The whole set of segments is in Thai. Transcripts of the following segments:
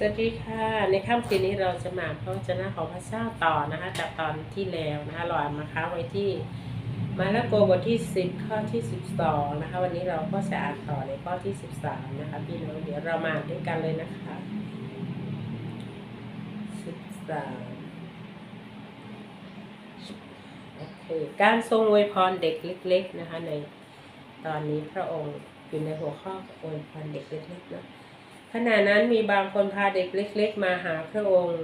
สวัสดีค่ะ ในค่ำคืนนี้เราจะมาพระวจนะของพระเจ้าต่อนะคะจากตอนที่แล้วนะคะเราอ่านมาค้าไว้ที่มาระโกบทที่ 10 ข้อที่ 12 นะคะ วันนี้เราก็จะอ่านต่อในข้อที่ 13 นะคะพี่น้องเดี๋ยวเรามาด้วยกันเลยนะคะ 13โอเคการทรงอวยพรเด็กเล็ก ๆ นะคะในตอนนี้พระองค์อยู่ในหัวข้ออวยพรเด็กเล็กๆนะ ขณะนั้นมีบางคนพาเด็กเล็ก ๆ มาหาพระองค์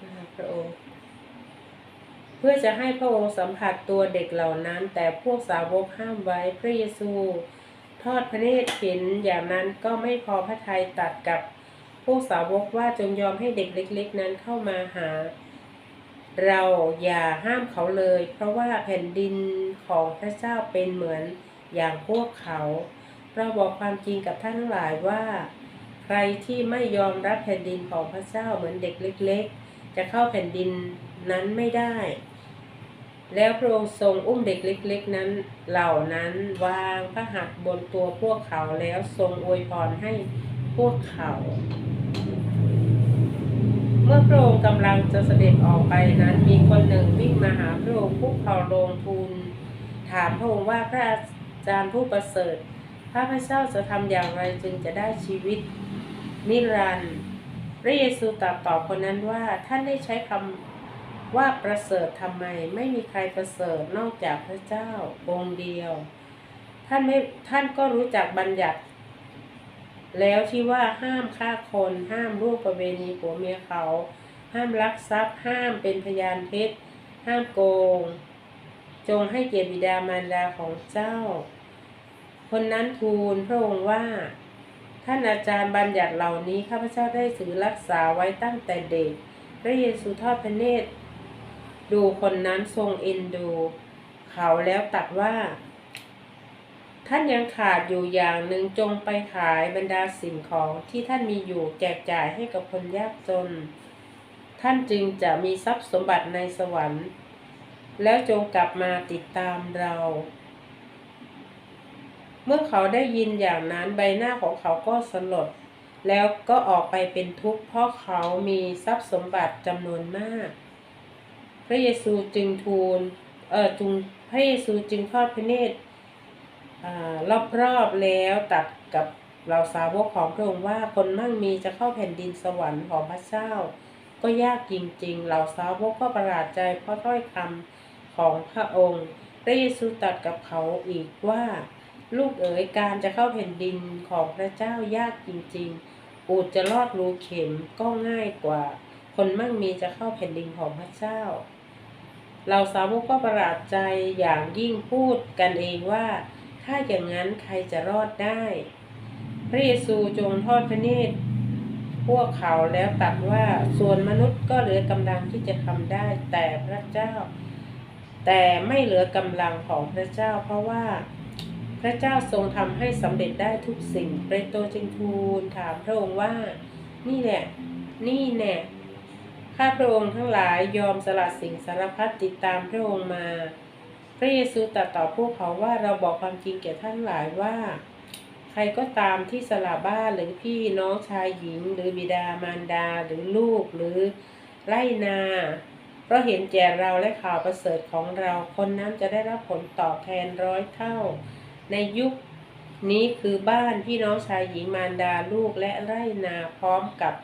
มาหาพระองค์ เพื่อจะให้พระองค์สัมผัสตัวเด็กเหล่านั้น แต่พวกสาวกห้ามไว้พระเยซู ทอดพระเนตรเห็นอย่างนั้นก็ไม่พอพระทัยตัดกับพวกสาวกว่าจงยอมให้เด็กเล็ก ๆ นั้นเข้ามาหา เราอย่าห้ามเขาเลย เพราะว่าแผ่นดินของพระเจ้าเป็นเหมือนอย่างพวกเขา เราบอกความจริงกับท่านทั้งหลายว่า ใครที่ไม่ยอมรับแผ่นดินของพระเจ้าเหมือนเด็กเล็ก ๆ จะเข้าแผ่นดินนั้นไม่ได้ แล้วพระองค์ทรงอุ้มเด็กเล็ก ๆ นั้นเหล่านั้นวางพระหัตถ์บนตัวพวกเขาแล้วทรงอวยพรให้พวกเขา เมื่อพระองค์กำลังจะเสด็จออกไปนั้น มีคนหนึ่งวิ่งมาหาพระองค์คุกเข่าลงทูลถามพระองค์ว่าพระอาจารย์ผู้ประเสริฐ ข้าพเจ้าจะทำอย่างไรจึงจะได้ชีวิต นิรันดร์พระเยซูตรัสตอบคนนั้นว่าท่านได้ใช้คำว่าประเสริฐทำไม ไม่มีใครประเสริฐนอกจากพระเจ้าองค์เดียว ท่านไม่ท่านก็รู้จักบัญญัติ แล้วที่ว่าห้ามฆ่าคนห้ามร่วมประเวณีผัวเมียเขา ห้ามลักทรัพย์ ห้ามเป็นพยานเท็จห้ามโกง จงให้เกียรติบิดามารดาของเจ้า คนนั้นทูลพระองค์ว่า ท่านอาจารย์บัญญัติเหล่านี้ข้าพเจ้าได้ถือรักษาไว้ตั้งแต่เด็ก พระเยซูทอดพระเนตร ดูคนนั้นทรงเอ็นดู เขาแล้วตรัดว่า ท่านยังขาดอยู่อย่างหนึ่งจงไปขายบรรดาสิ่งของที่ท่านมีอยู่แจกจ่ายให้กับคนยากจน ท่านจึงจะมีทรัพย์สมบัติในสวรรค์ แล้วจงกลับมาติดตามเรา เมื่อเขาได้ยินอย่างนั้นใบหน้าของเขาก็สลด แล้วก็ออกไปเป็นทุกข์เพราะเขามีทรัพย์สมบัติจำนวนมาก พระเยซูจึงทูลเออจึงพระเยซูจึงทอดพระเนตรอ่ารอบๆแล้วตัดกับเราสาวกของพระองค์ว่าคนมั่งมีจะเข้าแผ่นดินสวรรค์ของพระเจ้า ก็ยากจริงๆเหล่าสาวกก็ประหลาดใจเพราะถ้อยคำของพระองค์ พระเยซูตรัสกับเขาอีกว่า ลูกเอ๋ยการจะเข้าแผ่นดินของพระเจ้ายากจริง ๆ อูดจะลอดรูเข็มก็ง่ายกว่า คนมั่งมีจะเข้าแผ่นดินของพระเจ้า เราสาวกก็ประหลาดใจอย่างยิ่งพูดกันเองว่า ถ้าอย่างนั้นใครจะรอดได้ พระเยซูจงทอดพระเนตรพวกเขาแล้วตรัสว่าส่วนมนุษย์ก็เหลือกำลังที่จะทำได้แต่พระเจ้า แต่ไม่เหลือกำลังของพระเจ้าเพราะว่า พระเจ้าทรงทำให้สำเร็จได้ทุกสิ่งเปโตรจึงทูลถามพระองค์ว่า นี่แหละ นี่แน่ข้าพระองค์ทั้งหลายยอมสละสิ่งสารพัดติดตามพระองค์มา พระเยซูตรัสต่อพวกเขาว่าเราบอกความจริงแก่ท่านหลายว่า ใครก็ตามที่สละบ้านหรือพี่น้องชายหญิง หรือบิดามารดาหรือลูกหรือไรนา เพราะเห็นแก่เราและข่าวประเสริฐของเราคนนั้นจะได้รับผลตอบแทนร้อยเท่า ในยุคนี้คือบ้านพี่น้องชายหญิงมารดาลูกและไร่นาพร้อมกับ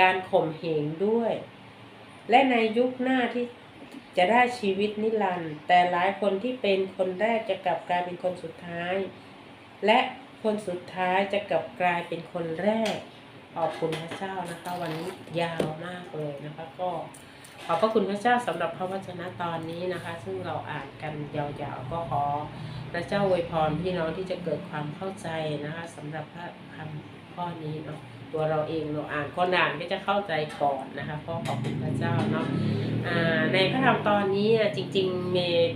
การข่มเหงด้วย และในยุคหน้าที่จะได้ชีวิตนิรันดร์แต่หลายคนที่เป็นคนแรกจะกลับกลายเป็นคนสุดท้าย และคนสุดท้ายจะกลับกลายเป็นคนแรกขอบคุณพระเจ้านะคะ วันนี้ยาวมากเลยนะคะก็ ขอบพระคุณพระเจ้าสำหรับพระวจนะตอนนี้นะคะ ซึ่งเราอ่านกันยาวๆก็ขอพระเจ้าอวยพรพี่น้องที่จะเกิดความเข้าใจนะคะสำหรับพระคำข้อนี้เนาะตัวเราเองเราอ่านคนอ่านก็จะเข้าใจก่อนนะคะก็ขอบคุณพระเจ้าเนาะในพระธรรมตอนนี้จริงๆเมย์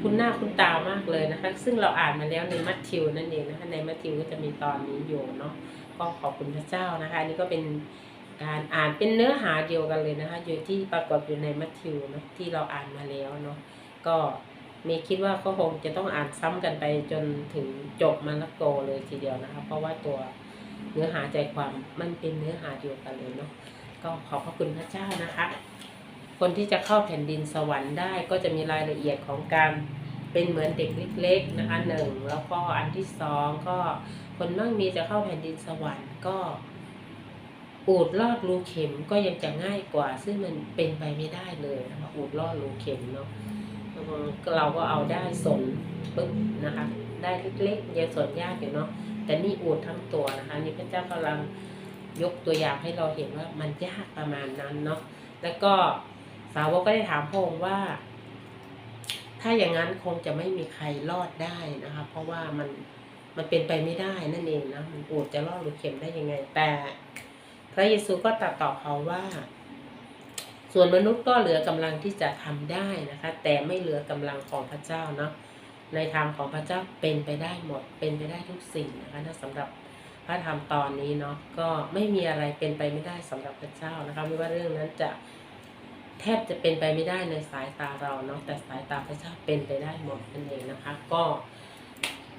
คุณหน้าคุณตามากเลยนะคะ ซึ่งเราอ่านมาแล้วในมัทธิวนั่นเองนะคะในมัทธิวก็จะมีตอนนี้อยู่เนาะก็ขอบคุณพระเจ้านะคะอันนี้ก็เป็น การอ่านเป็นเนื้อหาเดียวกันเลยนะคะ อยู่ที่ปรากฏอยู่ในมัทธิวนะที่เราอ่านมาแล้วเนาะก็เมย์คิดว่าก็คงจะต้องอ่านซ้ำกันไปจนถึงจบมาละโกเลยทีเดียวนะคะ เพราะว่าตัวเนื้อหาใจความมันเป็นเนื้อหาเดียวกันเลยเนาะก็ขอบพระคุณพระเจ้านะคะ คนที่จะเข้าแผ่นดินสวรรค์ได้ก็จะมีรายละเอียดของการเป็นเหมือนเด็กเล็กๆนะคะหนึ่งแล้วก็อันที่สองก็คนมั่งมีจะเข้าแผ่นดินสวรรค์ก็ อูดลอดรูเข็มก็ยังจะง่ายกว่า ซึ่งมันเป็นไปไม่ได้เลยนะคะอูดลอดรูเข็มเนาะเราก็เอาได้สนปึ๊บนะคะ ได้เล็กๆยังสนยากอยู่เนาะแต่นี่อูดทั้งตัวนะคะนี่พระเจ้ากำลังยกตัวอย่างให้เราเห็นว่ามันยากประมาณนั้นเนาะแล้วก็สาวกก็ได้ถามพระองค์ว่า ถ้าอย่างนั้นคงจะไม่มีใครรอดได้นะคะ เพราะว่ามันมันเป็นไปไม่ได้นั่นเองนะมันอูดจะรอดหรือเข็มได้ยังไง แต่ พระเยซูก็ตรัสตอบเขาว่า ส่วนมนุษย์ก็เหลือกำลังที่จะทำได้นะคะ แต่ไม่เหลือกำลังของพระเจ้าเนาะในทางของพระเจ้าเป็นไปได้หมด เป็นไปได้ทุกสิ่งนะคะถ้าสำหรับพระธรรมตอนนี้เนาะก็ไม่มีอะไรเป็นไปไม่ได้สำหรับพระเจ้านะคะไม่ว่าเรื่องนั้นจะแทบจะเป็นไปไม่ได้ในสายตาเราเนาะแต่สายตาพระเจ้าเป็นไปได้หมดนั่นเองนะคะ ก็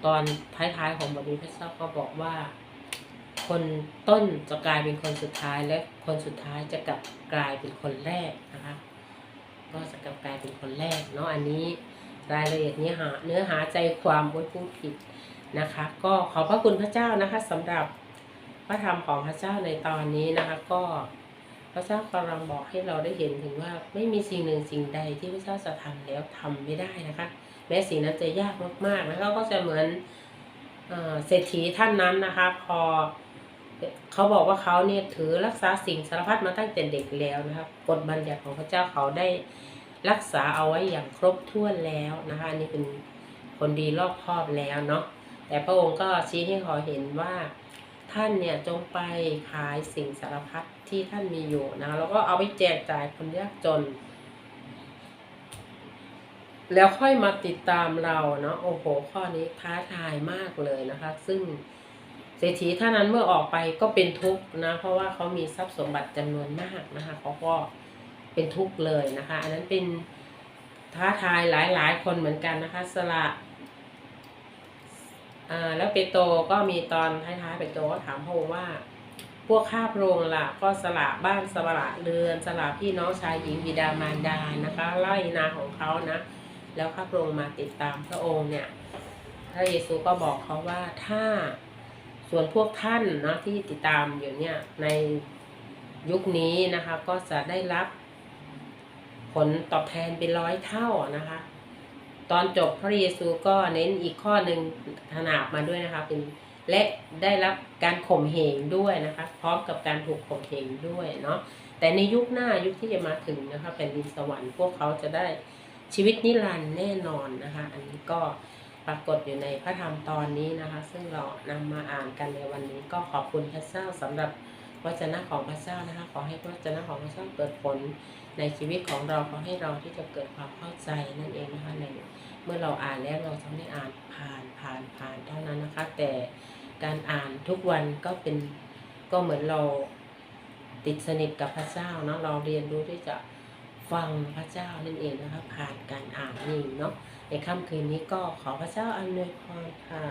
ตอนท้ายๆของบทนี้พระเจ้าก็บอกว่า คนต้นจะกลายเป็นคนสุดท้ายและคนสุดท้ายจะกลับกลายเป็นคนแรกนะคะก็จะกลับกลายเป็นคนแรกเนาะอันนี้รายละเอียดเนื้อหาเนื้อหาใจความไว้พูดผิดนะคะ ก็ขอบพระคุณพระเจ้านะคะสำหรับพระธรรมของพระเจ้าในตอนนี้นะคะ ก็พระเจ้ากำลังบอกให้เราได้เห็นถึงว่าไม่มีสิ่งหนึ่งสิ่งใดที่พระเจ้าจะทำแล้วทำไม่ได้นะคะ แม้สิ่งนั้นจะยากมากๆนะคะก็จะเหมือนเอ่อเศรษฐีท่านนั้นนะคะ พอ เขาบอกว่าเขาเนี่ยถือรักษาสิ่งสารพัดมาตั้งแต่เด็กแล้วนะครับกฎบัญญัติของพระเจ้าเขาได้รักษาเอาไว้อย่างครบถ้วนแล้วนะคะนี่เป็นคนดีรอบคอบแล้วเนาะแต่พระองค์ก็ชี้ให้เขาเห็นว่าท่านเนี่ยจงไปขายสิ่งสารพัดที่ท่านมีอยู่นะแล้วก็เอาไปแจกจ่ายคนยากจน แล้วค่อยมาติดตามเราเนาะโอ้โหข้อนี้ท้าทายมากเลยนะคะ ซึ่ง เศรษฐีท่านนั้นเมื่อออกไปก็เป็นทุกข์นะ เพราะว่าเขามีทรัพย์สมบัติจำนวนมากนะคะเขาก็เป็นทุกข์เลยนะคะ อันนั้นเป็นท้าทายหลายๆ คนเหมือนกันนะคะ สละอ่าแล้วเปโตก็มีตอนท้ายๆเปโตก็ถามพระองค์ว่า พวกข้าพระองค์ล่ะก็สละบ้านสละเรือนสละพี่น้องชายหญิงบิดามารดานะคะไล่นาของเขานะ แล้วข้าพระองค์มาติดตามพระองค์เนี่ยพระเยซูก็บอกเขาว่าถ้า ส่วนพวกท่านเนาะที่ติดตามอยู่เนี่ยในยุคนี้นะคะ ก็จะได้รับ ผลตอบแทนเป็นร้อยเท่านะคะ ตอนจบพระเยซูก็เน้นอีกข้อหนึ่งขนาบมาด้วยนะคะ เป็นและได้รับการข่มเหงด้วยนะคะ พร้อมกับการถูกข่มเหงด้วยเนาะแต่ในยุคหน้ายุคที่จะมาถึงนะคะแผ่นดินสวรรค์พวกเขาจะได้ชีวิตนิรันดร์แน่นอนนะคะ อันนี้ก็ รากฏอยู่ในพระธรรมตอนนี้นะคะ ซึ่งเรานำมาอ่านกันในวันนี้ก็ขอบคุณพระเจ้าสำหรับวจนะของพระเจ้านะคะ ขอให้วจนะของพระเจ้าเกิดผลในชีวิตของเราขอให้เราที่จะเกิดความเข้าใจนั่นเองนะคะในเมื่อเราอ่านแล้วเราจะไม่อ่านผ่านผ่านผ่านเท่านั้นนะคะ แต่การอ่านทุกวันก็เป็นก็เหมือนเราติดสนิทกับพระเจ้าเนาะเราเรียนรู้ที่จะ ฟังพระเจ้านั่นเองนะคะผ่านการอ่านนี่เนาะในค่ำคืนนี้ก็ขอพระเจ้าอำนวยพรค่ะ